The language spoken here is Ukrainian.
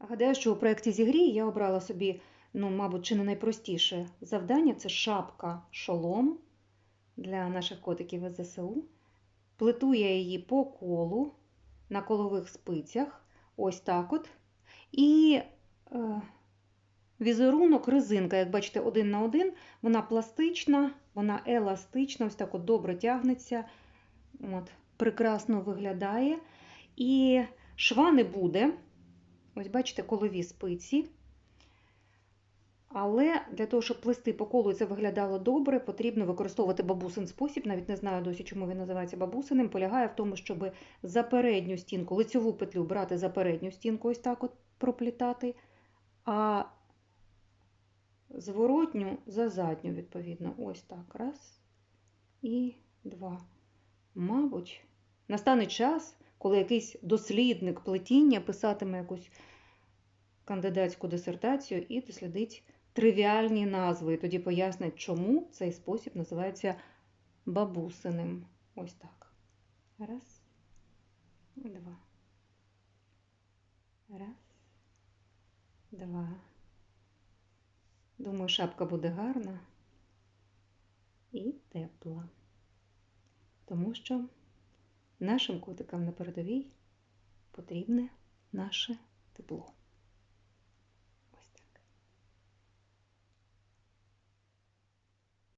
Гадаю, що у проєкті зігрій я обрала собі, ну, мабуть, чи не найпростіше завдання це шапка шолом для наших котиків із ЗСУ. Плету я її по колу на колових спицях, ось так от. І е, візерунок, резинка, як бачите, один на один, вона пластична, вона еластична, ось так от добре тягнеться, от, прекрасно виглядає. І шва не буде. Ось бачите, колові спиці. Але для того, щоб плести по колу і це виглядало добре, потрібно використовувати бабусин спосіб. Навіть не знаю досі, чому він називається бабусиним. Полягає в тому, щоб за передню стінку, лицьову петлю брати за передню стінку, ось так от проплітати, а зворотню за задню, відповідно. Ось так. Раз і два. Мабуть, настане час, коли якийсь дослідник плетіння писатиме якусь кандидатську дисертацію і дослідить тривіальні назви. І тоді пояснить, чому цей спосіб називається бабусиним. Ось так. Раз. Два. Раз. Два. Думаю, шапка буде гарна і тепла. Тому що нашим котикам на передовій потрібне наше тепло.